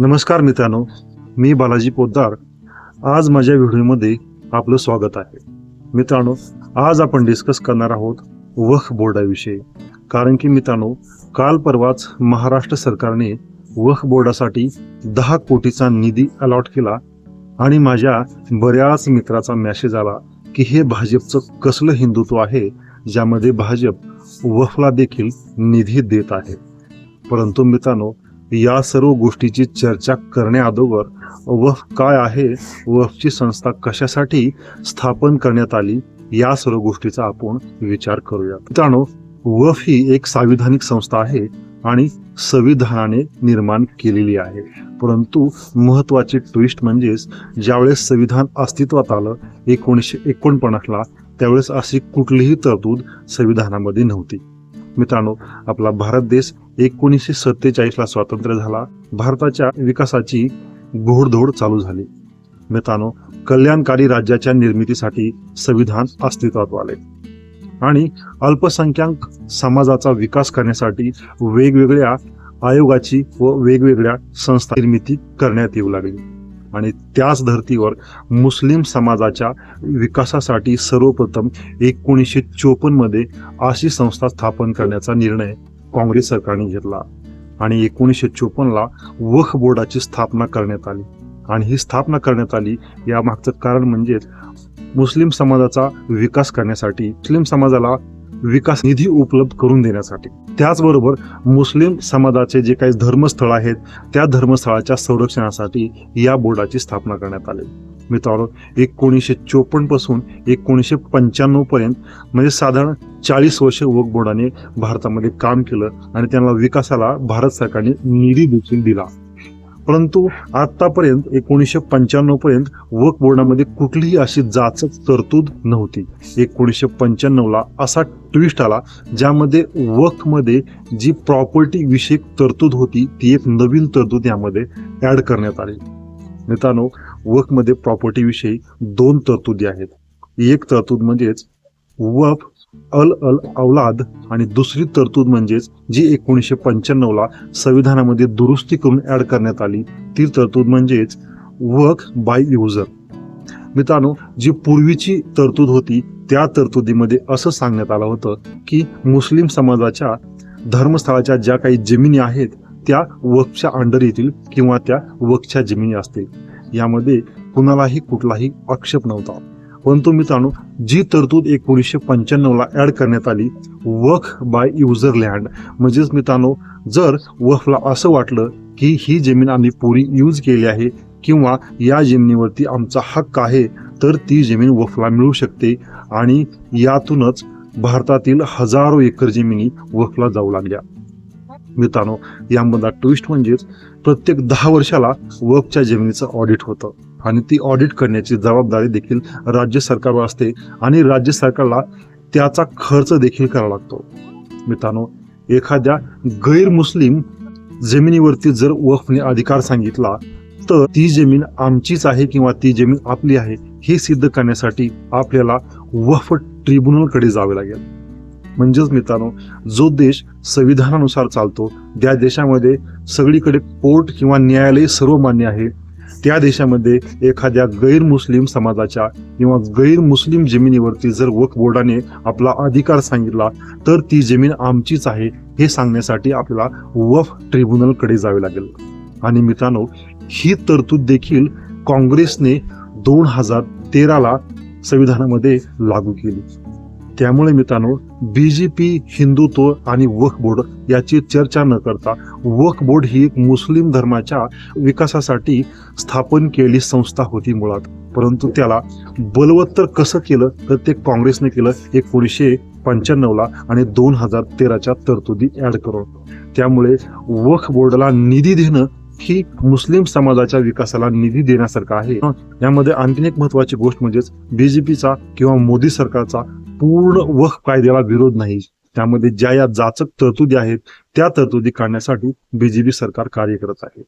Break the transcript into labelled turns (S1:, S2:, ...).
S1: नमस्कार मित्रांनो मी बालाजी पोद्दार. आज माझ्या व्हिडिओमध्ये आपलं स्वागत आहे. मित्रांनो आज आपण डिस्कस करणार आहोत वख बोर्डाविषयी कारण की मित्रांनो काल परवाच महाराष्ट्र सरकारने वख बोर्डासाठी दहा कोटीचा निधी अलॉट केला आणि माझ्या बऱ्याच मित्राचा मॅसेज आला की हे भाजपचं कसलं हिंदुत्व आहे ज्यामध्ये भाजप वफला देखील निधी देत आहे. परंतु मित्रांनो या सर्व गोष्टीची चर्चा करण्याअगोदर वफ काय आहे वफची संस्था कशासाठी स्थापन करण्यात आली या सर्व गोष्टीचा आपण विचार करूया मित्रांनो वफ ही एक संविधानिक संस्था आहे आणि संविधानाने निर्माण केलेली आहे. परंतु महत्त्वाचे ट्विस्ट म्हणजेच ज्यावेळेस संविधान अस्तित्वात आलं एकोणीसशे एकोणपन्नासला त्यावेळेस अशी कुठलीही तरतूद संविधानामध्ये नव्हती. मित्रांनो आपला भारत देश एकोणीसशे सत्तेचाळीसला स्वातंत्र्य झाला. भारताच्या विकासाची घोडधोड चालू झाली. मित्रांनो कल्याणकारी राज्याच्या निर्मितीसाठी संविधान अस्तित्वात आले. आणि अल्पसंख्याक समाजाचा विकास करण्यासाठी वेगवेगळ्या आयोगाची व वेगवेगळ्या संस्था निर्मिती करण्यात येऊ लागली. आणि त्याच धर्तीवर मुस्लिम समाजाच्या विकासासाठी सर्वप्रथम एकोणीसशे चोपन्नमध्ये अशी संस्था स्थापन करण्याचा निर्णय काँग्रेस सरकारने घेतला आणि एकोणीसशे चोपन्नला वक्फ बोर्डाची स्थापना करण्यात आली. आणि ही स्थापना करण्यात आली या मागचं कारण म्हणजेच मुस्लिम समाजाचा विकास करण्यासाठी मुस्लिम समाजाला विकास निधी उपलब्ध करून देण्यासाठी. त्याचबरोबर मुस्लिम समाजाचे जे काही धर्मस्थळ आहेत त्या धर्मस्थळाच्या संरक्षणासाठी या बोर्डाची स्थापना करण्यात आली. मित्रांनो एकोणीसशे चोपन्नपासून एकोणीसशे पंच्याण्णव पर्यंत म्हणजे साधारण चाळीस वर्ष वक बोर्डाने भारतामध्ये काम केलं आणि त्यांना विकासाला भारत सरकारने निधी देखील दिला. परंतु आतापर्यंत एकोणीसशे पंच्याण्णव पर्यंत वक बोर्डामध्ये कुठलीही अशी जाचक तरतूद नव्हती. एकोणीसशे पंच्याण्णवला असा ट्विस्ट आला ज्यामध्ये वकमध्ये जी प्रॉपर्टी विषयक तरतूद होती ती एक नवीन तरतूद यामध्ये ऍड करण्यात आली. मित्रांनो वक्फमध्ये प्रॉपर्टीविषयी दोन तरतुदी आहेत. एक तरतूद म्हणजेच वफ अल अल औलाद आणि दुसरी तरतूद म्हणजेच जी एकोणीसशे पंच्याण्णवला संविधानामध्ये दुरुस्ती करून ऍड करण्यात आली ती तरतूद म्हणजेच वर्क बाय युजर मित्रांनो जी पूर्वीची तरतूद होती त्या तरतुदीमध्ये असं सांगण्यात आलं होतं की मुस्लिम समाजाच्या धर्मस्थळाच्या ज्या काही जमिनी आहेत त्या वक्फच्या अंडर येतील किंवा त्या वक्फच्या जमिनी असतील. यामध्ये कुणालाही कुठलाही आक्षेप नव्हता. परंतु मित्रांनो जी तरतूद एकोणीसशे पंच्याण्णवला ऍड करण्यात आली वख बाय युजर लँड म्हणजेच मित्रांनो जर वफला असं वाटलं की ही जमीन आम्ही पुरी यूज केली आहे किंवा या जमिनीवरती आमचा हक्क आहे तर ती जमीन वफला मिळू शकते आणि यातूनच भारतातील हजारो एकर जमिनी वफला जाऊ लागल्या. मित्रांनो यामधला ट्विस्ट म्हणजेच प्रत्येक दहा वर्षाला वफच्या जमिनीचं ऑडिट होतं. आणि ती ऑडिट करण्याची जबाबदारी देखील राज्य सरकारवर असते आणि राज्य सरकारला त्याचा खर्च देखील करावा लागतो. मित्रांनो एखाद्या गैरमुस्लिम जमिनीवरती जर वफने अधिकार सांगितला तर ती जमीन आमचीच आहे किंवा ती जमीन आपली आहे हे सिद्ध करण्यासाठी आपल्याला वफ ट्रिब्युनलकडे जावे लागेल. म्हणजेच मित्रांनो जो देश संविधानानुसार चालतो त्या देशामध्ये सगळीकडे कोर्ट किंवा न्यायालय सर्वमान्य आहे. त्या देशामध्ये एखाद्या गैरमुस्लिम समाजाच्या किंवा गैरमुस्लिम जमिनीवरती जर वक्फ बोर्डाने आपला अधिकार सांगितला तर ती जमीन आमचीच आहे हे सांगण्यासाठी आपल्याला वफ ट्रिब्युनलकडे जावे लागेल. आणि मित्रांनो ही तरतूद देखील काँग्रेसने दोन हजार तेराला संविधानामध्ये लागू केली. त्यामुळे मित्रांनो बीजेपी हिंदुत्व आणि वक्फ बोर्ड याची चर्चा न करता वक्फ बोर्ड ही एक मुस्लिम धर्माच्या विकासासाठी स्थापन केलेली संस्था होती मुळात. परंतु त्याला बलवत्तर कसं केलं? तर ते काँग्रेसने केलं एकोणीसशे पंच्याण्णवला आणि दोन हजार तेराच्या तरतुदी ऍड करून. त्यामुळे वक्फ बोर्डला निधी देणं ही मुस्लिम समाजाच्या विकासाला निधी देण्यासारखं आहे. यामध्ये आणखीन एक महत्वाची गोष्ट म्हणजेच बीजेपीचा किंवा मोदी सरकारचा पूर्ण वह कायद्याला विरोध नाही. त्यामध्ये ज्या या जाचक तरतुदी आहेत त्या तरतुदी काढण्यासाठी बीजेपी सरकार कार्य करत आहे.